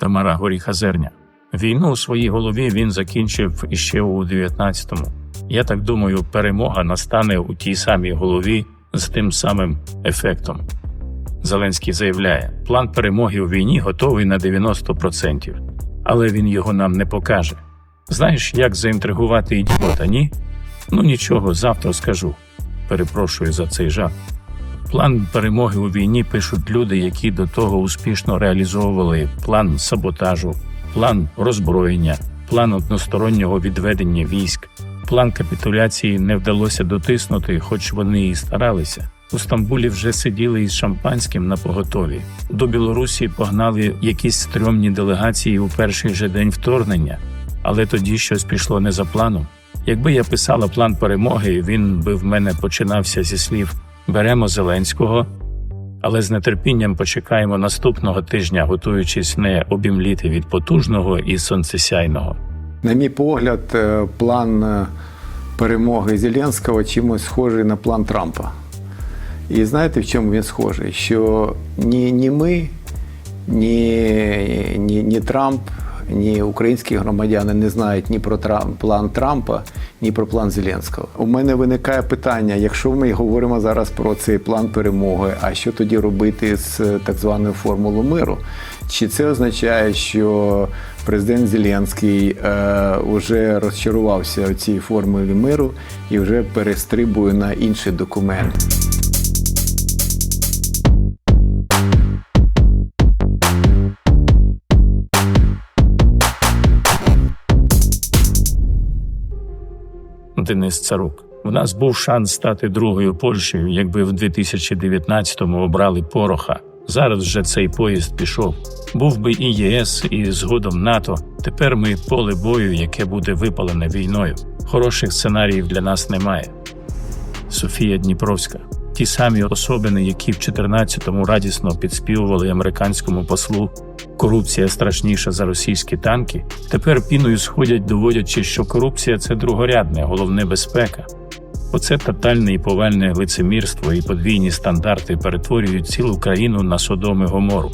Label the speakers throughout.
Speaker 1: Тамара Горіхазерня. Війну у своїй голові він закінчив іще у 19-му. Я так думаю, перемога настане у тій самій голові з тим самим ефектом. Зеленський заявляє, план перемоги у війні готовий на 90%, але він його нам не покаже. Знаєш, як заінтригувати ідіота, ні? Ну нічого, завтра скажу. Перепрошую за цей жарт. План перемоги у війні пишуть люди, які до того успішно реалізовували план саботажу, план роззброєння, план одностороннього відведення військ, план капітуляції не вдалося дотиснути, хоч вони і старалися. У Стамбулі вже сиділи із шампанським на поготові. До Білорусі погнали якісь стрьомні делегації у перший же день вторгнення, але тоді щось пішло не за планом. Якби я писала план перемоги, він би в мене починався зі слів Беремо Зеленського, але з нетерпінням почекаємо наступного тижня, готуючись не обімліти від потужного і сонцесяйного.
Speaker 2: На мій погляд, е, план е, перемоги Зеленського чимось схожий на план Трампа. І знаєте, в чому він схожий? Що ні, ні ми, ні, ні, ні Трамп, ні українські громадяни не знають ні про Трамп, план Трампа, ні про план Зеленського. У мене виникає питання: якщо ми говоримо зараз про цей план перемоги, а що тоді робити з е, так званою формулою миру? Чи це означає, що президент Зеленський е, вже розчарувався у цій формулі миру і вже перестрибує на інший документ?
Speaker 1: Денис Царук. У нас був шанс стати другою Польщею, якби в 2019-му обрали Пороха. Зараз вже цей поїзд пішов. Був би і ЄС, і згодом НАТО. Тепер ми поле бою, яке буде випалене війною. Хороших сценаріїв для нас немає. Софія Дніпровська. Ті самі особини, які в 14-му радісно підспівували американському послу корупція страшніша за російські танки, тепер піною сходять, доводячи, що корупція це другорядне, головне безпека. Оце тотальне і повальне лицемірство і подвійні стандарти перетворюють цілу країну на Содом і Гомору.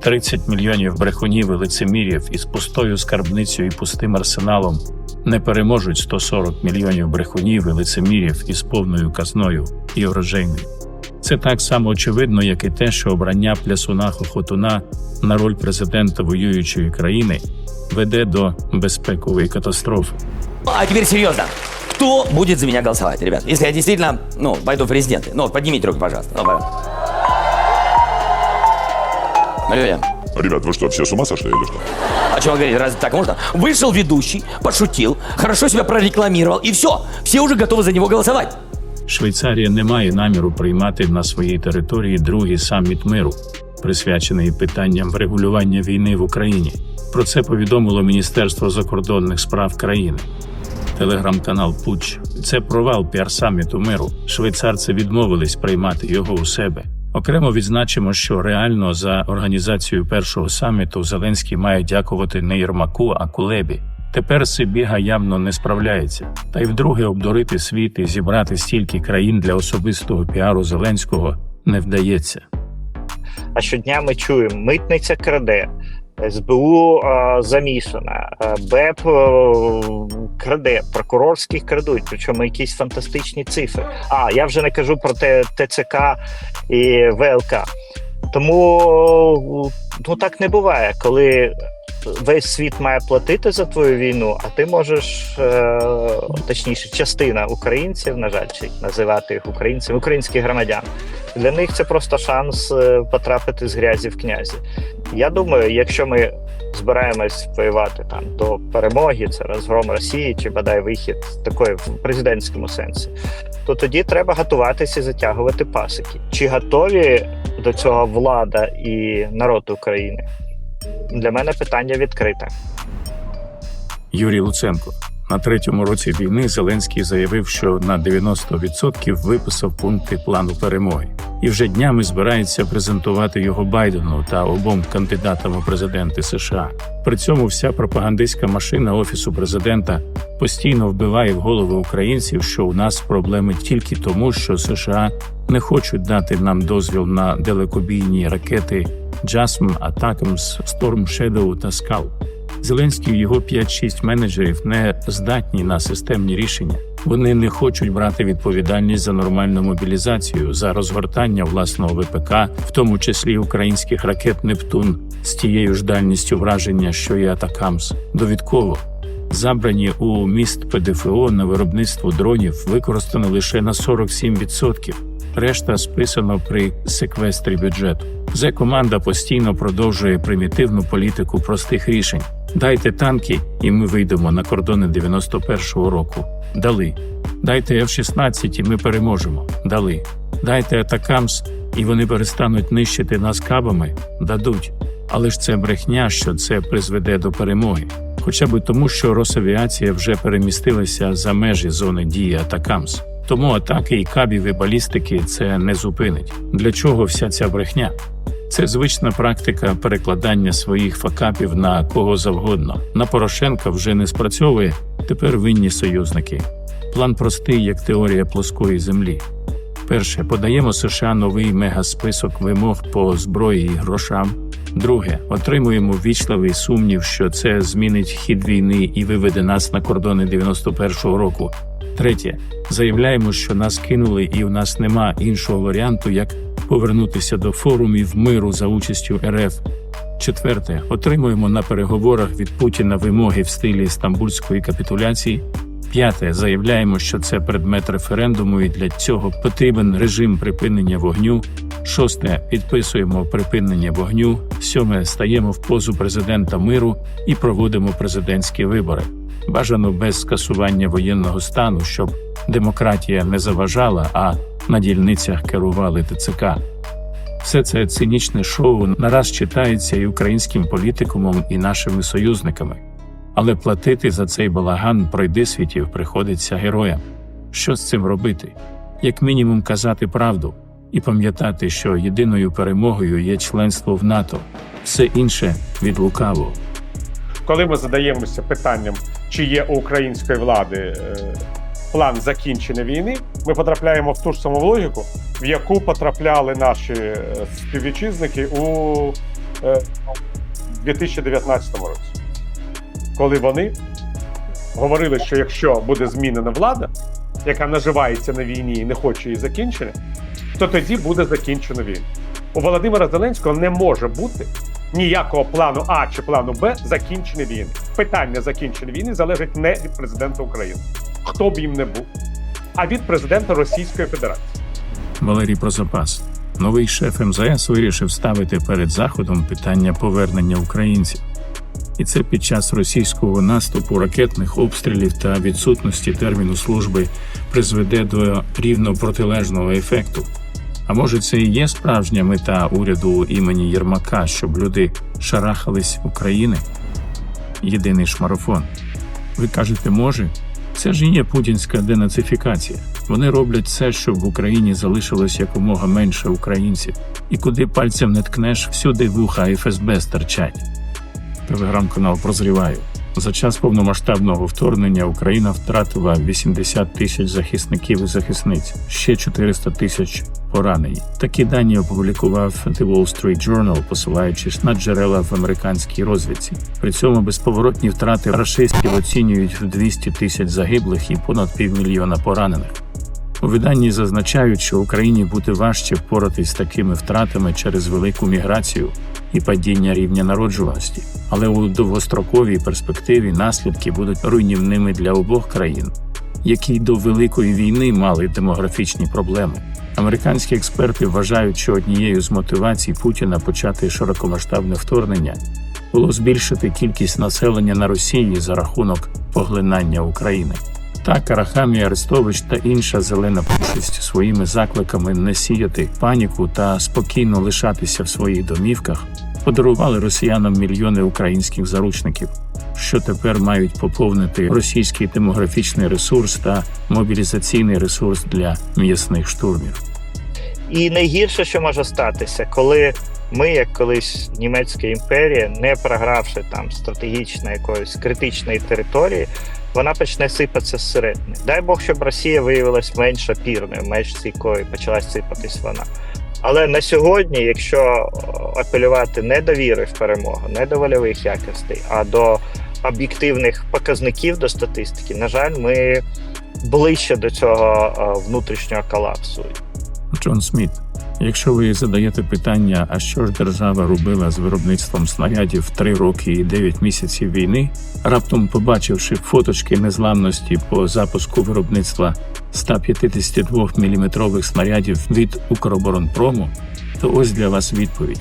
Speaker 1: 30 мільйонів брехунів і лицемірів із пустою скарбницею і пустим арсеналом не переможуть 140 мільйонів брехунів і лицемірів із повною казною і врожейною. Це так само очевидно, як і те, що обрання плясуна Хохотуна на роль президента воюючої країни веде до безпекової катастрофи.
Speaker 3: А теперь серьезно. Кто будет за меня голосовать, ребят? Если я действительно, ну, пойду в президенты. Ну, поднимите руки, пожалуйста. Ну, пожалуйста. Люди,
Speaker 4: Ребят, вы что, все с ума сошли или что?
Speaker 3: о чем вы говорите? Разве так можно? Вышел ведущий, пошутил, хорошо себя прорекламировал, и все. Все уже готовы за него голосовать.
Speaker 1: Швейцарія не має наміру приймати на своїй території другий саміт миру, присвячений питанням врегулювання війни в Україні. Про це повідомило Міністерство закордонних справ країни. Телеграм-канал Пуч. Це провал піар-саміту миру. Швейцарці відмовились приймати його у себе. Окремо відзначимо, що реально за організацію першого саміту Зеленський має дякувати не Єрмаку, а Кулебі. Тепер Сибіга явно не справляється, та й вдруге обдурити світ і зібрати стільки країн для особистого піару Зеленського не вдається.
Speaker 5: А щодня ми чуємо, митниця краде, СБУ а, замішана, БЕП краде, прокурорських крадуть, причому якісь фантастичні цифри. А я вже не кажу про те, ТЦК і ВЛК. Тому ну так не буває, коли весь світ має платити за твою війну, а ти можеш, е, точніше, частина українців, на жаль, чи називати їх українцями, українських громадян. Для них це просто шанс е, потрапити з грязі в князі. Я думаю, якщо ми збираємось воювати там до перемоги, це розгром Росії чи бодай вихід такої в президентському сенсі, то тоді треба готуватися і затягувати пасики. Чи готові до цього влада і народ України? Для мене питання відкрите.
Speaker 1: Юрій Луценко. На третьому році війни Зеленський заявив, що на 90% виписав пункти плану перемоги, і вже днями збирається презентувати його Байдену та обом кандидатам у президенти США. При цьому вся пропагандистська машина офісу президента постійно вбиває в голови українців, що у нас проблеми тільки тому, що США не хочуть дати нам дозвіл на далекобійні ракети Jasm, Attackams, Storm Shadow та Скал. Зеленський і його 5-6 менеджерів не здатні на системні рішення. Вони не хочуть брати відповідальність за нормальну мобілізацію, за розгортання власного ВПК, в тому числі українських ракет Нептун з тією ж дальністю враження, що і Атакамс. Довідково забрані у міст ПДФО на виробництво дронів використано лише на 47%. Решта списано при секвестрі бюджету. Зе команда постійно продовжує примітивну політику простих рішень. Дайте танки, і ми вийдемо на кордони 91-го року. Дали. Дайте F-16, і ми переможемо. Дали. Дайте Атакамс, і вони перестануть нищити нас кабами. Дадуть. Але ж це брехня, що це призведе до перемоги. Хоча б тому, що Росавіація вже перемістилася за межі зони дії Атакамс. Тому атаки і кабів і балістики це не зупинить. Для чого вся ця брехня? Це звична практика перекладання своїх факапів на кого завгодно. На Порошенка вже не спрацьовує, тепер винні союзники. План простий, як теорія плоскої землі. Перше, подаємо США новий мегасписок вимог по зброї і грошам. Друге, отримуємо ввічливий сумнів, що це змінить хід війни і виведе нас на кордони 91-го року. Третє, заявляємо, що нас кинули, і у нас нема іншого варіанту, як повернутися до форумів миру за участю РФ. Четверте, отримуємо на переговорах від Путіна вимоги в стилі стамбульської капітуляції. П'яте, заявляємо, що це предмет референдуму, і для цього потрібен режим припинення вогню. Шосте, підписуємо припинення вогню. Сьоме, стаємо в позу президента миру і проводимо президентські вибори. Бажано без скасування воєнного стану, щоб демократія не заважала, а на дільницях керували ТЦК. Все це цинічне шоу нараз читається і українським політикумом, і нашими союзниками. Але платити за цей балаган пройди світів приходиться героям. Що з цим робити? Як мінімум казати правду і пам'ятати, що єдиною перемогою є членство в НАТО, все інше від лукавого.
Speaker 6: коли ми задаємося питанням, чи є у української влади е, план закінчення війни, ми потрапляємо в ту ж саму логіку, в яку потрапляли наші е, співвітчизники у е, 2019 році, коли вони говорили, що якщо буде змінена влада, яка наживається на війні і не хоче її закінчення, то тоді буде закінчено війну. У Володимира Зеленського не може бути ніякого плану А чи плану Б закінчення війни. Питання закінчення війни залежить не від президента України, хто б їм не був, а від президента Російської Федерації.
Speaker 1: Валерій Прозапас. Новий шеф МЗС вирішив ставити перед заходом питання повернення українців. І це під час російського наступу, ракетних обстрілів та відсутності терміну служби призведе до рівно протилежного ефекту. А може, це і є справжня мета уряду імені Єрмака, щоб люди шарахались України? Єдиний ж марафон. Ви кажете, може? Це ж і є путінська денацифікація. Вони роблять все, щоб в Україні залишилось якомога менше українців. І куди пальцем не ткнеш, всюди вуха ФСБ старчать. Телеграм-канал Прозріваю. За час повномасштабного вторгнення Україна втратила 80 тисяч захисників і захисниць, ще 400 тисяч поранені. Такі дані опублікував The Wall Street Journal, посилаючись на джерела в американській розвідці. При цьому безповоротні втрати рашистів оцінюють в 200 тисяч загиблих і понад півмільйона поранених. У виданні зазначають, що Україні буде важче впоратись з такими втратами через велику міграцію і падіння рівня народжуваності, але у довгостроковій перспективі наслідки будуть руйнівними для обох країн, які до великої війни мали демографічні проблеми. Американські експерти вважають, що однією з мотивацій Путіна почати широкомасштабне вторгнення було збільшити кількість населення на Росії за рахунок поглинання України. Так, Арахамій Арестович та інша зелена пушість своїми закликами не сіяти паніку та спокійно лишатися в своїх домівках подарували росіянам мільйони українських заручників, що тепер мають поповнити російський демографічний ресурс та мобілізаційний ресурс для м'ясних штурмів.
Speaker 5: І найгірше, що може статися, коли ми, як колись німецька імперія, не програвши там стратегічно якоїсь критичної території, вона почне сипатися зсередини. Дай Бог, щоб Росія виявилась менш опірною, менш стійкою, почала сипатись вона. Але на сьогодні, якщо е, апелювати не до віри в перемогу, не до вольових якостей, а до об'єктивних показників до статистики, на жаль, ми ближче до цього е, внутрішнього колапсу.
Speaker 1: Джон Сміт, якщо ви задаєте питання, а що ж держава робила з виробництвом снарядів 3 роки і 9 місяців війни, раптом побачивши фоточки незламності по запуску виробництва 152 мм снарядів від Укроборонпрому, то ось для вас відповідь.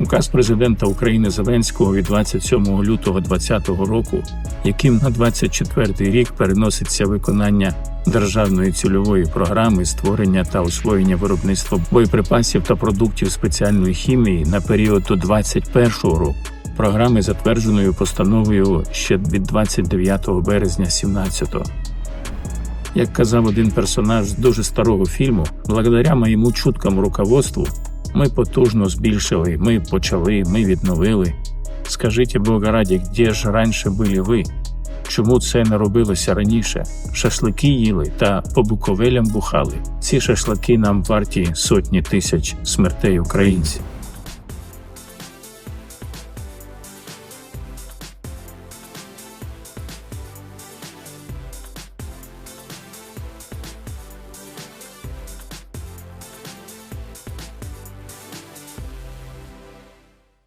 Speaker 1: Указ президента України Зеленського від 27 лютого 2020 року, яким на 24 рік переноситься виконання державної цільової програми створення та освоєння виробництва боєприпасів та продуктів спеціальної хімії на період до 2021 року. Програми затвердженою постановою ще від 29 березня 17 Як казав один персонаж з дуже старого фільму, благодаря моєму чуткому руководству ми потужно збільшили, ми почали, ми відновили. Скажіть Бога раді, де ж раніше були ви? Чому це не робилося раніше? Шашлики їли та по буковелям бухали. Ці шашлики нам варті сотні тисяч смертей українців.